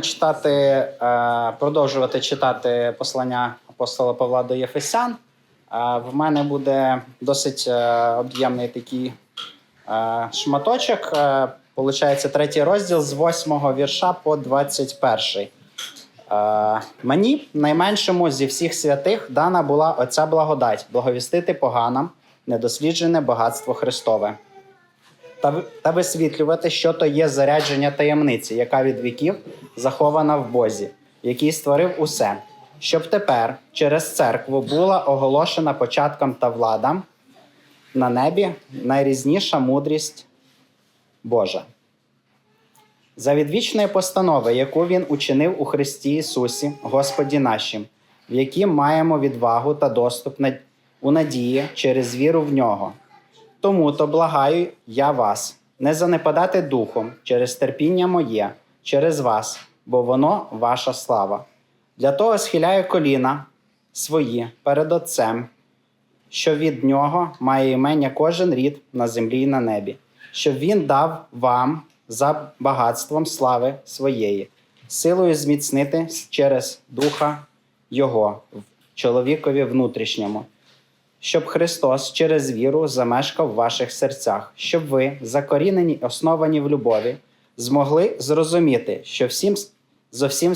читати, е, продовжувати читати послання апостола Павла до Єфесян. Е, В мене буде досить е, об'ємний такий шматочок. Получається третій розділ з 8 вірша по 21. Е, Мені, найменшому зі всіх святих, дана була оця благодать благовістити поганам недосліджене багатство Христове та, та висвітлювати, що то є зарядження таємниці, яка від віків захована в Бозі, який створив усе, щоб тепер через церкву була оголошена початкам та владам на небі найрізніша мудрість Божа. За відвічної постанови, яку він учинив у Христі Ісусі, Господі нашим, в якій маємо відвагу та доступ у надії через віру в нього. Тому то благаю я вас не занепадати духом через терпіння моє, через вас, бо воно ваша слава. Для того схиляю коліна свої перед Отцем, що від нього має імення кожен рід на землі і на небі, щоб він дав вам за багатством слави своєї, силою зміцнити через духа Його в чоловікові внутрішньому щоб Христос через віру замешкав в ваших серцях, щоб ви, закорінені, і основані в любові, змогли зрозуміти, що всім зо, всім,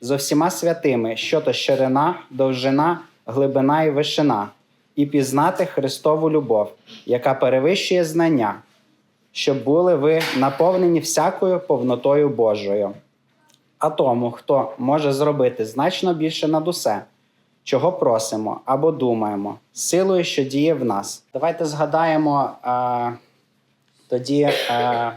зо всіма святими, що то ширина, довжина, глибина і вишина, і пізнати Христову любов, яка перевищує знання, щоб були ви наповнені всякою повнотою Божою. А тому, хто може зробити значно більше над усе, чого просимо або думаємо, силою, що діє в нас. Давайте згадаємо е, тоді, е,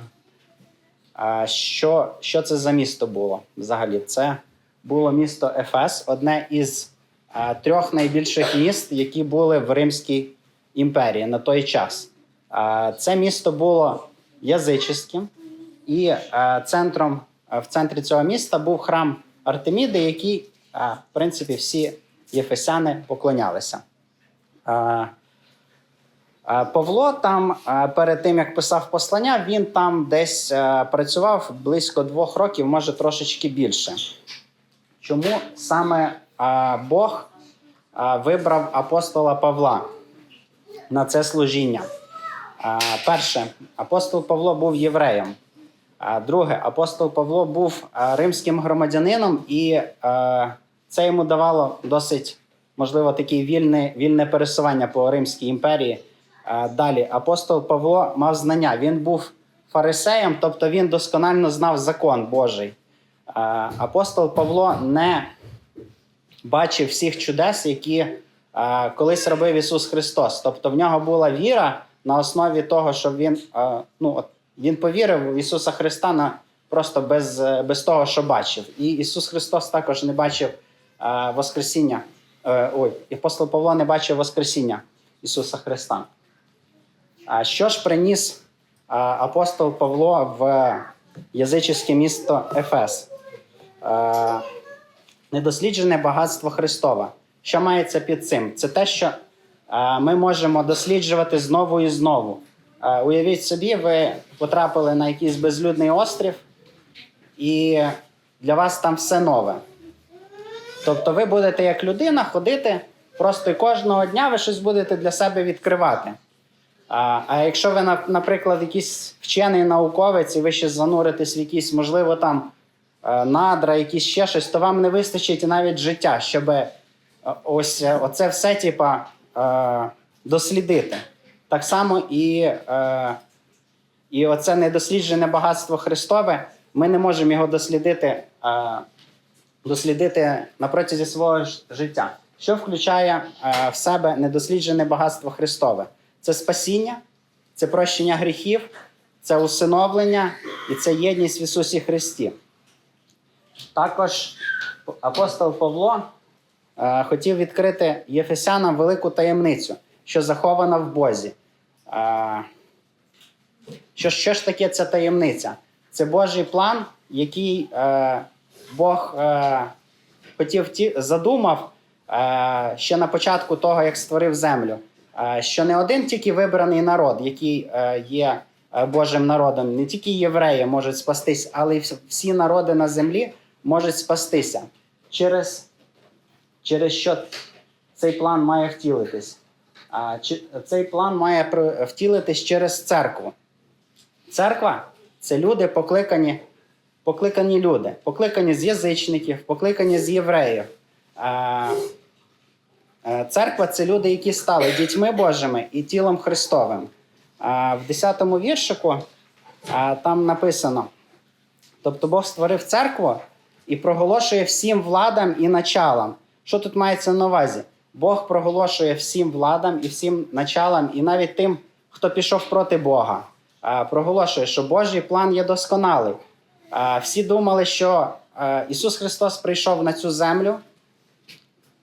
е, що, що це за місто було взагалі. Це було місто Ефес, одне із е, трьох найбільших міст, які були в Римській імперії на той час. Е, це місто було язичським, і е, центром в центрі цього міста був храм Артеміди, який, е, в принципі, всі єфесяни поклонялися. Павло там перед тим як писав послання, він там десь працював близько двох років, може трошечки більше. Чому саме Бог вибрав апостола Павла на це служіння? Перше, апостол Павло був євреєм. Друге, апостол Павло був римським громадянином, і це йому давало досить, можливо, таке вільне, вільне пересування по Римській імперії. Е, Далі, апостол Павло мав знання. Він був фарисеєм, тобто він досконально знав закон Божий. Е, Апостол Павло не бачив всіх чудес, які е, колись робив Ісус Христос. Тобто в нього була віра на основі того, що він, ну, він повірив в Ісуса Христа на, просто без, без того, що бачив. І Ісус Христос також не бачив Воскресіння. Е, ой, і апостол Павло не бачив Воскресіння Ісуса Христа. А що ж приніс апостол Павло в язичське місто Ефес? Недосліджене багатство Христове. Що мається під цим? Це те, що ми можемо досліджувати знову і знову. Уявіть собі, ви потрапили на якийсь безлюдний острів, і для вас там все нове. Тобто ви будете як людина ходити, просто кожного дня ви щось будете для себе відкривати. А, а якщо ви, наприклад, якийсь вчений науковець, і ви ще зануритесь в якісь, можливо, там е, надра, якісь ще щось, то вам не вистачить навіть життя, щоб е, ось е, оце все типа, дослідити. Так само і, і оце недосліджене багатство Христове, ми не можемо його дослідити, дослідити на протязі свого життя. Що включає е, в себе недосліджене багатство Христове? Це спасіння, це прощення гріхів, це усиновлення і це єдність в Ісусі Христі. Також апостол Павло е, хотів відкрити Єфесянам велику таємницю, що захована в Бозі. Е, що, що ж таке ця таємниця? Це Божий план, який Бог е, хотів ті, задумав е, ще на початку того, як створив землю. Е, що не один тільки вибраний народ, який е, є е, Божим народом, не тільки євреї можуть спастись, але й всі народи на землі можуть спастися. Через, через що цей план має втілитись? А, чи- Цей план має втілитись через церкву. Церква це люди, покликані, покликані люди, покликані з язичників, покликані з євреїв. Церква це люди, які стали дітьми Божими і тілом Христовим. В 10 віршику там написано: тобто Бог створив церкву і проголошує всім владам і началам. Що тут мається на увазі? Бог проголошує всім владам і всім началам, і навіть тим, хто пішов проти Бога. Проголошує, що Божий план є досконалий. Всі думали, що Ісус Христос прийшов на цю землю.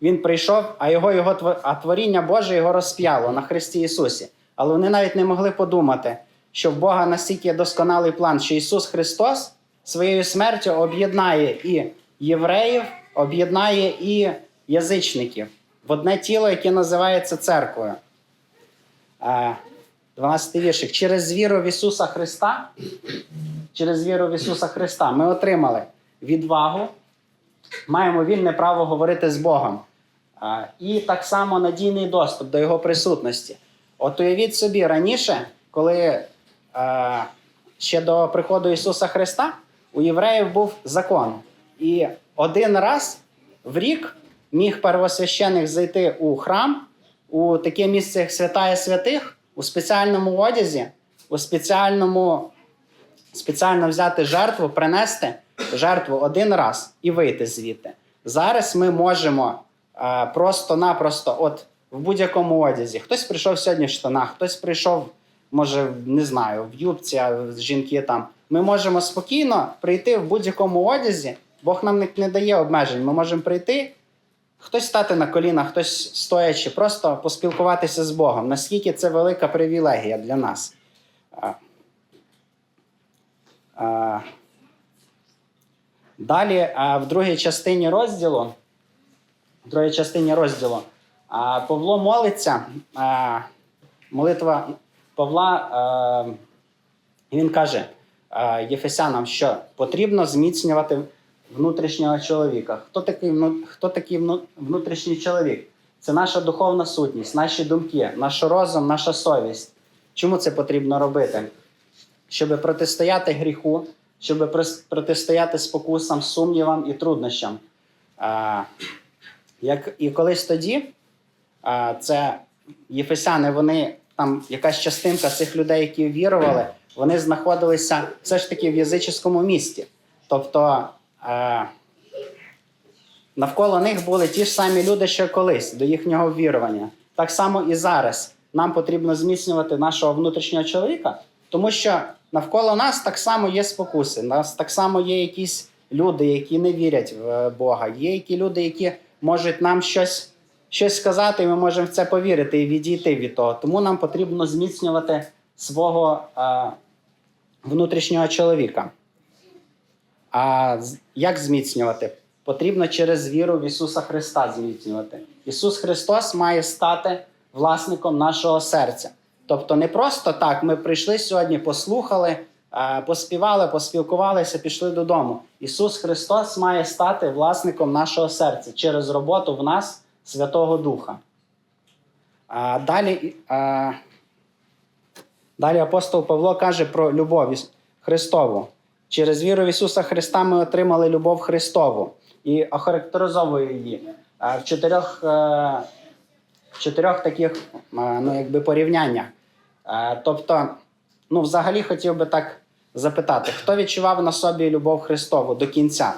Він прийшов, а його, його а творіння Боже його розп'яло на Христі Ісусі. Але вони навіть не могли подумати, що в Бога настільки досконалий план, що Ісус Христос своєю смертю об'єднає і євреїв, об'єднає і язичників в одне тіло, яке називається церквою. Е, 12 віршик. Через віру в Ісуса Христа, через віру в Ісуса Христа ми отримали відвагу, маємо вільне право говорити з Богом. І так само надійний доступ до Його присутності. От уявіть собі, раніше, коли ще до приходу Ісуса Христа у євреїв був закон. І один раз в рік міг первосвященик зайти у храм, у таке місце, як святая святих, у спеціальному одязі, у спеціальному спеціально взяти жертву, принести жертву один раз і вийти звідти. Зараз ми можемо е, просто-напросто, от в будь-якому одязі. Хтось прийшов сьогодні в штанах, хтось прийшов, може, не знаю, в юбці, а жінки там. Ми можемо спокійно прийти в будь-якому одязі. Бог нам не, не дає обмежень. Ми можемо прийти, хтось стати на коліна, хтось стоячи, просто поспілкуватися з Богом. Наскільки це велика привілегія для нас. Далі в другій частині розділу, в другій частині розділу Павло молиться. Молитва Павла, він каже Єфесянам, що потрібно зміцнювати внутрішнього чоловіка. Хто такий, хто такий внутрішній чоловік? Це наша духовна сутність, наші думки, наш розум, наша совість. Чому це потрібно робити? щоб протистояти гріху, щоб протистояти спокусам, сумнівам і труднощам. А, як і колись тоді, а, це єфесяни, вони там якась частинка цих людей, які вірували, вони знаходилися все ж таки в язичському місті. Тобто навколо них були ті ж самі люди, що колись до їхнього вірування. Так само і зараз нам потрібно зміцнювати нашого внутрішнього чоловіка, тому що навколо нас так само є спокуси. Нас так само є якісь люди, які не вірять в е, Бога. Є які люди, які можуть нам щось, щось сказати, і ми можемо в це повірити і відійти від того. Тому нам потрібно зміцнювати свого е, внутрішнього чоловіка. А як зміцнювати? Потрібно через віру в Ісуса Христа зміцнювати. Ісус Христос має стати власником нашого серця. Тобто, не просто так, ми прийшли сьогодні, послухали, е, поспівали, поспілкувалися, пішли додому. Ісус Христос має стати власником нашого серця через роботу в нас Святого Духа. А далі, далі апостол Павло каже про любов Христову. Через віру в Ісуса Христа ми отримали любов Христову і охарактеризовує її в чотирьох, е, в чотирьох таких е, ну, якби порівняннях. Е, Тобто, ну, взагалі хотів би так запитати, хто відчував на собі любов Христову до кінця?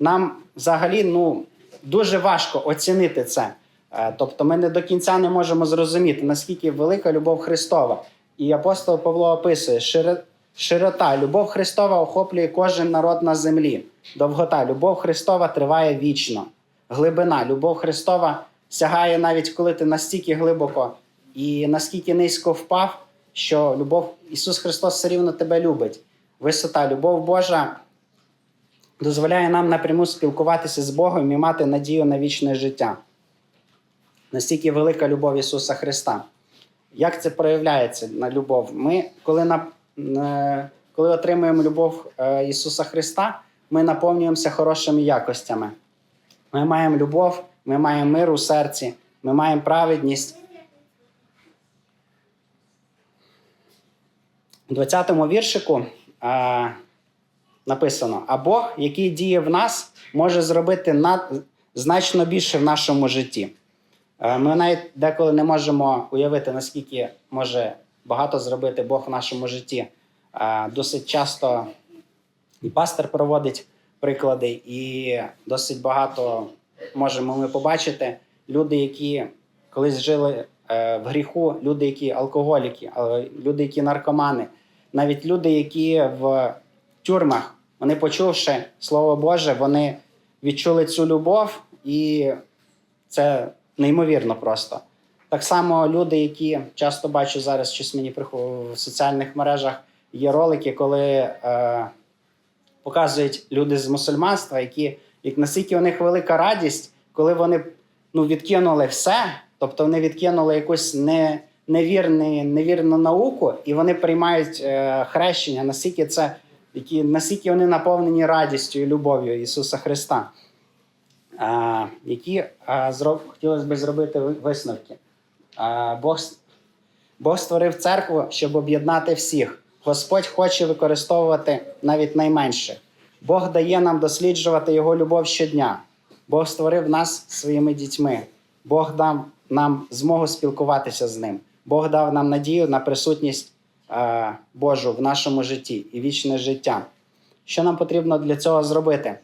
Нам взагалі ну, дуже важко оцінити це. Е, Тобто ми не до кінця не можемо зрозуміти, наскільки велика любов Христова. І апостол Павло описує широта, любов Христова охоплює кожен народ на землі. Довгота, любов Христова триває вічно. Глибина, любов Христова сягає навіть коли ти настільки глибоко і наскільки низько впав, що любов Ісус Христос все рівно тебе любить. Висота, любов Божа дозволяє нам напряму спілкуватися з Богом і мати надію на вічне життя. Настільки велика любов Ісуса Христа. Як це проявляється на любов? Ми, коли, на, коли отримуємо любов е, Ісуса Христа, ми наповнюємося хорошими якостями. Ми маємо любов, ми маємо мир у серці, ми маємо праведність. У 20-му віршику а, написано: А Бог, який діє в нас, може зробити над, значно більше в нашому житті. Е, Ми навіть деколи не можемо уявити, наскільки може багато зробити Бог в нашому житті. Досить часто і пастор проводить приклади, і досить багато можемо ми побачити люди, які колись жили е, в гріху, люди, які алкоголіки, люди, які наркомани, навіть люди, які в тюрмах, вони почувши Слово Боже, вони відчули цю любов, і це неймовірно просто. Так само люди, які часто бачу зараз, щось мені в соціальних мережах є ролики, коли е, показують люди з мусульманства, які як наскільки у них велика радість, коли вони ну, відкинули все, тобто вони відкинули якусь не, невірні, невірну науку, і вони приймають е, хрещення, наскільки це які, наскільки вони наповнені радістю і любов'ю Ісуса Христа. А, які а, зроб, хотілося б зробити висновки. Бог, Бог створив церкву, щоб об'єднати всіх. Господь хоче використовувати навіть найменших. Бог дає нам досліджувати Його любов щодня. Бог створив нас своїми дітьми. Бог дав нам змогу спілкуватися з ним. Бог дав нам надію на присутність е, Божу в нашому житті і вічне життя. Що нам потрібно для цього зробити?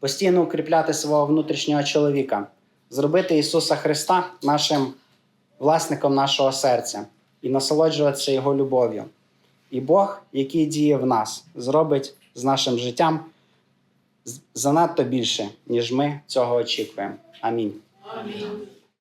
Постійно укріпляти свого внутрішнього чоловіка, зробити Ісуса Христа нашим власником нашого серця і насолоджуватися Його любов'ю. І Бог, який діє в нас, зробить з нашим життям занадто більше, ніж ми цього очікуємо. Амінь. Амінь.